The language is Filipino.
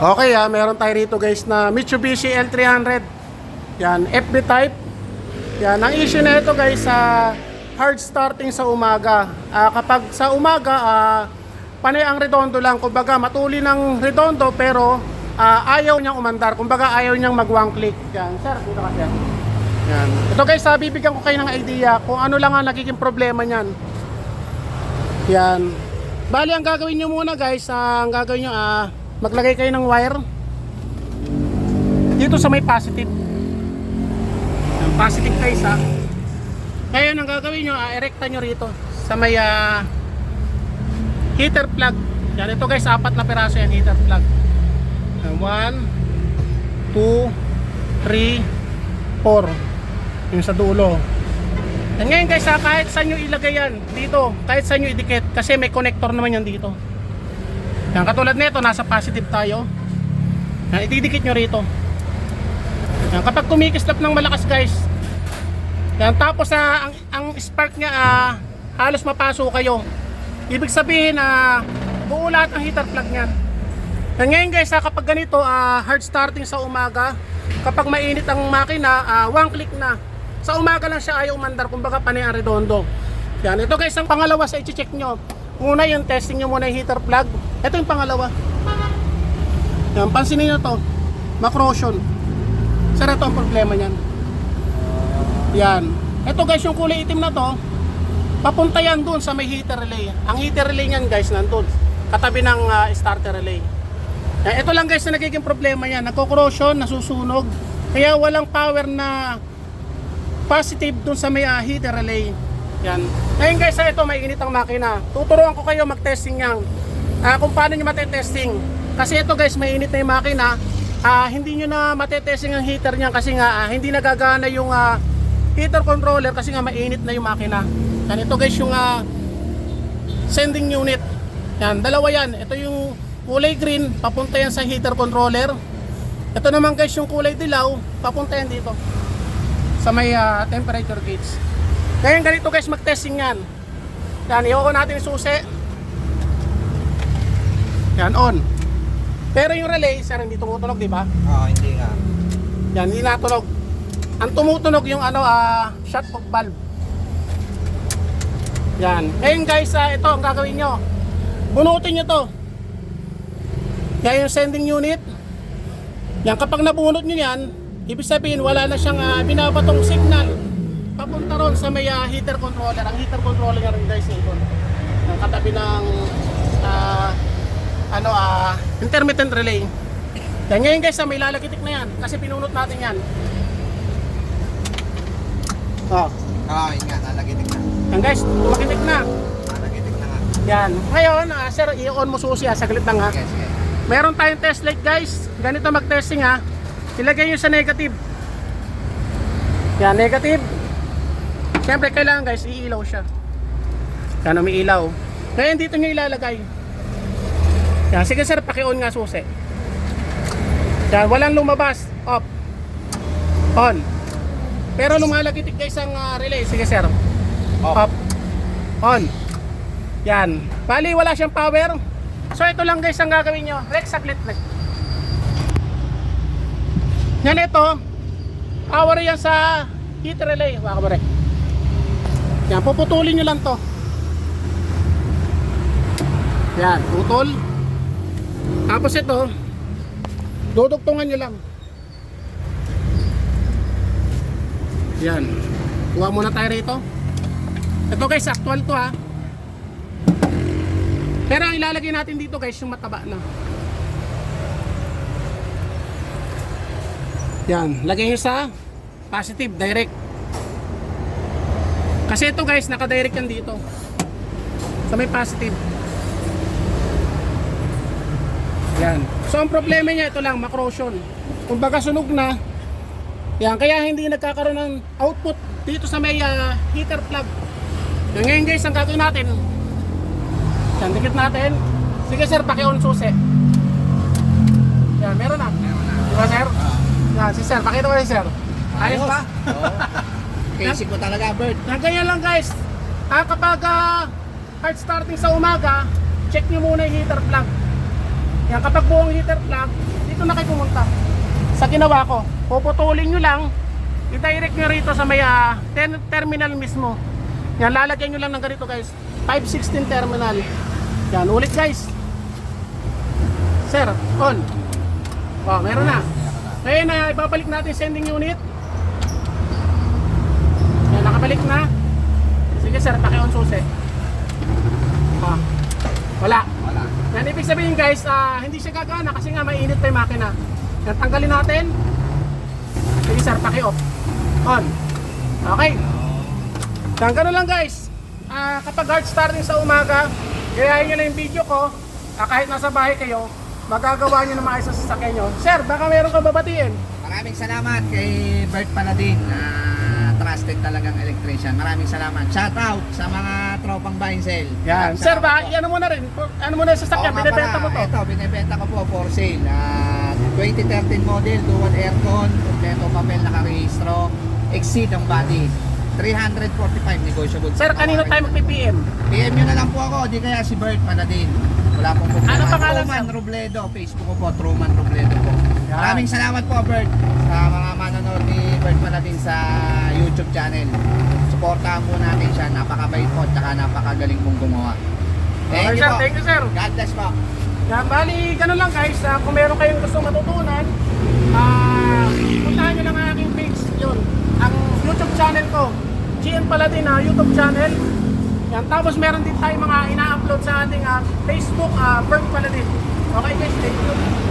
Okay ah, meron tayo rito guys na Mitsubishi L300. Yan, FB type. Yan, ang issue na ito guys sa hard starting sa umaga. Ah, kapag sa umaga, ah, panay ang redondo lang. Kumbaga, matuli ng redondo pero ah, ayaw niyang umandar. Kumbaga, ayaw niyang mag one click. Yan, sir, dito ka sir. Yan. Ito guys, ah, bibigyan ko kayo ng idea kung ano lang ang nagiging problema niyan. Yan. Bali, ang gagawin nyo muna guys, ah, ang gagawin nyo, ah, maglagay kayo ng wire dito sa may positive. Ang positive guys ha. Ngayon, ang gagawin nyo, ah, erekta nyo rito sa may ah, heater plug. Yan, ito guys, apat na peraso yan, heater plug. Yan, One, two, three, four. Yung sa dulo. And ngayon guys, ha, kahit saan nyo ilagay yan, dito, kahit saan nyo idikit, kasi may connector naman yan dito. Yan, katulad nito, nasa positive tayo. Yan, ididikit nyo rito. Yan, kapag kumikislap ng malakas guys, yan, tapos sa ang, ang spark niya, ah, halos mapaso kayo. Ibig sabihin na buo lahat ng heater plug niyan. Yan, ngayon guys, ha, kapag ganito, ah, hard starting sa umaga, kapag mainit ang makina, ah, one click na. Sa umaga lang siya ayaw umandar, kumbaga panay ang redondo. Yan, ito guys, ang pangalawa sa i-check nyo. Una yung testing nyo muna yung heater plug. Ito yung pangalawa. Yan, pansinin nyo to. Macrosion. Sir, ito ang problema niyan. Yan. Ito guys, yung kulay itim na to, papunta yan dun sa may heater relay. Ang heater relay niyan guys, nandun. Katabi ng ah, starter relay. Yan, ito lang guys na nagiging problema yan. Nagko-corrosion, nasusunog. Kaya walang power na positive dun sa may ah, heater relay. Yan. Ngayon guys, ah, ito may init ang makina. Tuturuan ko kayo mag-testing yan. Ah, kung paano nyo matetesting. Kasi ito guys, may init na yung makina. Ah, hindi nyo na matetesting ang heater niyan kasi nga ah, hindi nagagana yung ah, heater controller kasi nga mainit na yung makina. Yan, ito guys yung ah, sending unit. Yan, dalawa yan. Ito yung kulay green, papunta yan sa heater controller. Ito naman guys yung kulay dilaw, papunta yan dito sa may ah, temperature gauge. Ngayon ganito guys mag-testing yan. Yan, iwan ko natin yung susi. Yan, on. Pero yung relay, sir, hindi tumutunog, di ba? Oo, hindi nga. Yan, hindi natunog. Ang tumutunog yung ano, ah, shut off valve. Yan. Ngayon guys, ah, ito ang gagawin nyo. Bunutin nyo to. Yan yung sending unit. Yan, kapag nabunot nyo yan, ibig sabihin wala na siyang ah, binabatong signal. Papunta ron sa may ah, heater controller. Ang heater controller nga rin guys, ito. Ang katabi ng intermittent relay. Yan ngayon guys, ah, may lalagitik na yan. Kasi pinunot natin yan. Oh. Oo, yun nga, nalagitik na. Yan guys, tumakitik na. Nalagitik na nga. Yan. Ngayon, ah, sir, i-on mo susi ha. Saglit lang ha. Sige, sige. Meron tayong test light guys. Ganito mag-testing ha. Ilagay nyo sa negative. Yan, negative. Siyempre, kailangan guys, iilaw siya. Yan, umiilaw. Ngayon, dito nyo ilalagay. Yan, sige sir, paki-on nga susi. Yan, walang lumabas. Off. On. Pero lumalagitik guys ang ah, relay. Sige sir. Off. Up. On. Yan. Bali, wala siyang power. So, ito lang guys ang gagawin nyo. Rex, saglit. Rex. Yan ito. Power yan sa heat relay. Waka rin. Yan, puputulin nyo lang to. Yan, putol. Tapos ito, dudugtungan nyo lang. Yan. Kuha muna tayo rito. Ito guys, actual to ha. Pero ang ilalagay natin dito guys, yung mataba na. Yan, lagay nyo sa positive, direct. Kasi ito guys, naka-direct yan dito. Sa may positive. Yan. So ang problema niya, ito lang, macrosion. Kung baga sunog na, yan, kaya hindi nagkakaroon ng output dito sa may ah, heater plug. Yan, ngayon guys, ang gagawin natin, yan, dikit natin. Sige sir, paki-on susi. Yan, meron na. Meron na. Di ba sir? Yan, si sir, pakita mo rin sir. Ayos ba? Oo. Basic mo talaga, Bert. Yan, ganyan lang guys. Ah, kapag ah, hard starting sa umaga, check nyo muna yung heater plug. Yan, kapag buong heater plug, dito na kayo pumunta. Sa ginawa ko, puputulin nyo lang, i-direct nyo rito sa may ah, ten- terminal mismo. Yan, lalagyan nyo lang ng ganito guys. 516 terminal. Yan, ulit guys. Sir, on. Oh, meron na. Ngayon na, ibabalik natin sending unit. Yan, nakabalik na. Sige sir, paki-on susi. Ah, wala. Wala. Yan, ibig sabihin guys, ah, hindi siya gagana kasi nga mainit pa yung makina. Yan, tanggalin natin. Sige sir, paki-off. On. Okay. Yan, ganun lang guys. Ah, kapag hard starting sa umaga, gayahin nyo na yung video ko. Ah, kahit nasa bahay kayo, magagawa nyo na maayos sa sasakyan nyo. Sir, baka meron ka babatiin. Maraming salamat kay Bert Paladin na trusted talagang electrician. Maraming salamat. Shout out sa mga tropang buy and sell. Yan. Shout Sir, out ba, po. ano mo na rin? Ano mo na yung sasakyan? Oo nga Binibenta pala. mo to. Ito, binibenta ko po for sale. Ah, 2013 model, dual aircon, kompleto papel nakarehistro, exceed ang body. 345 negotiable. Sir, kanino tayo mag-PPM? PM nyo na lang po ako, di kaya si Bert Paladin. Wala pong problema. Ano pangalan, Truman sir? Robledo, Facebook ko po, Truman Robledo po. Yan. Maraming salamat po Bert sa mga manonood ni Bert Paladin sa YouTube channel. Suportahan po natin siya, napakabait po, tsaka napakagaling pong gumawa. Thank Okay, you sir. po. Thank you, sir. God bless po. Yan, bali, ganun lang guys. Ah, kung meron kayong gusto matutunan, ah, puntahan nyo lang ang aking page. Yun, ang YouTube channel ko. GN Paladin na YouTube channel. Yan, tapos meron din tayo mga ina-upload sa ating ah, Facebook, uh, Bert Paladin. Okay guys, thank you.